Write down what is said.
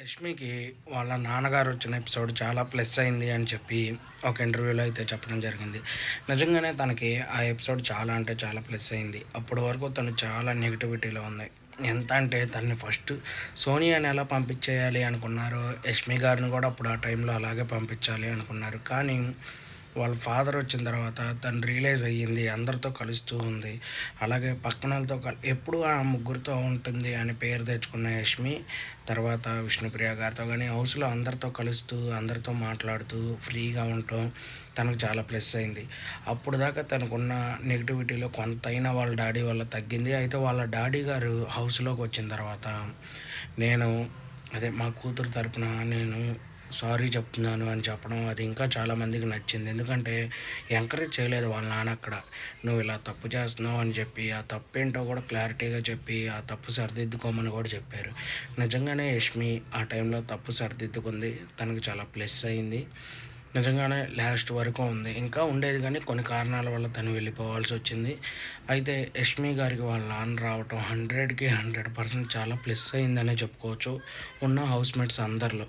యష్మికి వాళ్ళ నాన్నగారు వచ్చిన ఎపిసోడ్ చాలా ప్లస్ అయింది అని చెప్పి ఒక ఇంటర్వ్యూలో అయితే చెప్పడం జరిగింది. నిజంగానే తనకి ఆ ఎపిసోడ్ చాలా అంటే చాలా ప్లస్ అయింది. అప్పటి వరకు తను చాలా నెగిటివిటీలో ఉంది. ఎంత అంటే తనని ఫస్ట్ సోనియాని ఎలా పంపించేయాలి అనుకున్నారు యష్మి గారిని కూడా అప్పుడు ఆ టైంలో అలాగే పంపించాలి అనుకున్నారు. కానీ వాళ్ళ ఫాదర్ వచ్చిన తర్వాత తను రియలైజ్ అయ్యింది అందరితో కలుస్తూ ఉంది. అలాగే పక్కనలతో కలి కల్ ఎప్పుడు ఆ ముగ్గురితో ఉంటుంది అని పేరు తెచ్చుకున్న యష్మి తర్వాత విష్ణుప్రియ గారితో కానీ హౌస్లో అందరితో కలుస్తూ అందరితో మాట్లాడుతూ ఫ్రీగా ఉండటం తనకు చాలా ప్లస్ అయింది. అప్పుడు దాకా తనకున్న నెగిటివిటీలో కొంతైనా వాళ్ళ డాడీ వల్ల తగ్గింది. అయితే వాళ్ళ డాడీ గారు హౌస్లోకి వచ్చిన తర్వాత నేను అదే మా కూతురు తరపున నేను సారీ చెప్తున్నాను అని చెప్పడం అది ఇంకా చాలామందికి నచ్చింది. ఎందుకంటే ఎంకరేజ్ చేయలేదు వాళ్ళ నాన్న అక్కడ. నువ్వు ఇలా తప్పు చేస్తున్నావు అని చెప్పి ఆ తప్పు ఏంటో కూడా క్లారిటీగా చెప్పి ఆ తప్పు సరిదిద్దుకోమని కూడా చెప్పారు. నిజంగానే యష్మి ఆ టైంలో తప్పు సరిదిద్దుకుంది. తనకు చాలా ప్లస్ అయింది. నిజంగానే లాస్ట్ వరకు ఉంది. ఇంకా ఉండేది కానీ కొన్ని కారణాల వల్ల తను వెళ్ళిపోవాల్సి వచ్చింది. అయితే యష్మి గారికి వాళ్ళ నాన్న రావటం హండ్రెడ్కి హండ్రెడ్ పర్సెంట్ చాలా ప్లస్ అయిందనే చెప్పుకోవచ్చు. ఉన్న హౌస్ మేట్స్ అందరిలో.